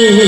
মমিন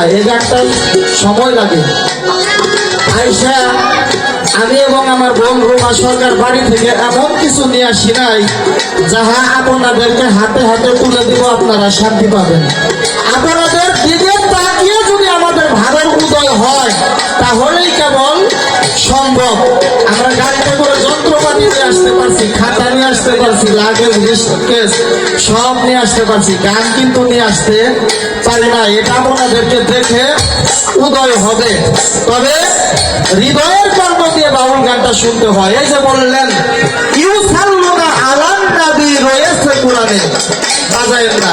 না এই গানটাই সময় লাগে। আইসা আমি এবং আমার বোন রোমা সরকার বাড়ি থেকে এমন কিছু নিয়ে আসি নাই, যাহা আপনাদেরকে হাতে হাতে তুলে দিব, আপনারা শান্তি পাবেন। আপনাদের দিকে তাকিয়ে যদি আমাদের ভাবের উদয় হয়, তাহলেই কেবল সম্ভব। করে যন্ত্রপাতি নিয়ে আসতে পারছি, খাতা নিয়ে আসতে পারছি, লাগেজ সব নিয়ে আসতে পারছি, গান কিন্তু নিয়ে আসতে পারি না। এটা আপনাদেরকে দেখে উদয় হবে। তবে হৃদয়ের কর্ম দিয়ে বাউল গানটা শুনতে হয়। এই যে বললেন ইউ সাল্লুনা আলান নাবি রয়েছে কোরআনে। বাজায়ের না।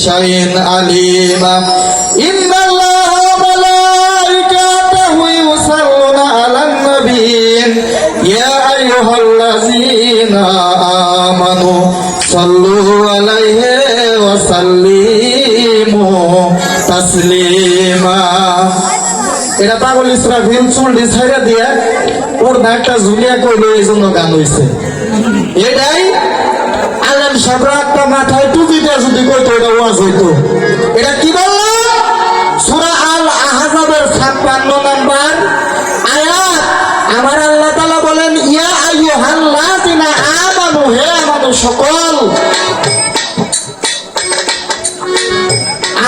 شيء عليما إن الله وملائكته يصلون على النبي يا أيها الذين آمنوا صلوا عليه وسلموا তাসলিমা এটা পাগল ইসরাফিল চুলটি ছাইরা দিয়ে ওর একটা ঝুলিয়া কইলো এই জন্য গান হইছে এটাই আলেম সাবরা একটা মাথায় টুপি যদি কইতো এটা ওয়াজ হইতো? এটা কি বলল? সুরা আল আহাজাবের ছাপ্পান্ন নাম্বার আয়াত। আমার আল্লাহ তালা বলেন, ইয়া আইয়ুহাল্লাযিনা আমানু হে আমানু সকল।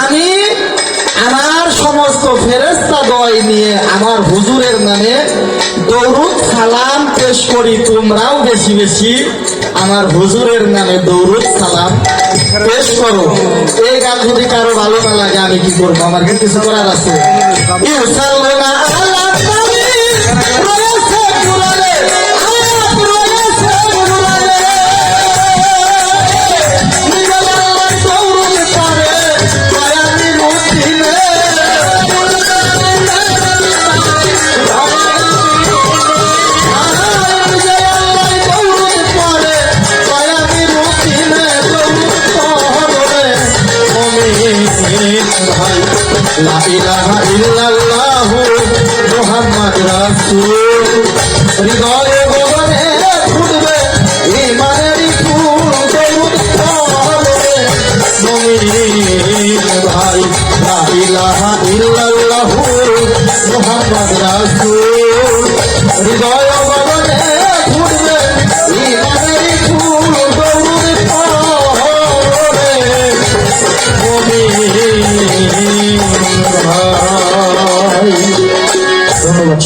আমি আমার সমস্ত ফেরেস্তা দয় নিয়ে আমার হুজুরের নামে দৌরুদ সালাম পেশ করি, তোমরাও বেশি বেশি আমার হুজুরের নামে দৌরুদ সালাম পেশ করো। এই গান যদি কারও ভালো না লাগে, আমি কি করব? আমার কিছু করার আছে? হৃদয়ে ভবনে ফুটবে ইমানেরই ফুল দৌড় পড়বে মুমিন ভাই লা ইলাহা ইল্লাল্লাহু মুহাম্মদ রাসূল।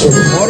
Gracias.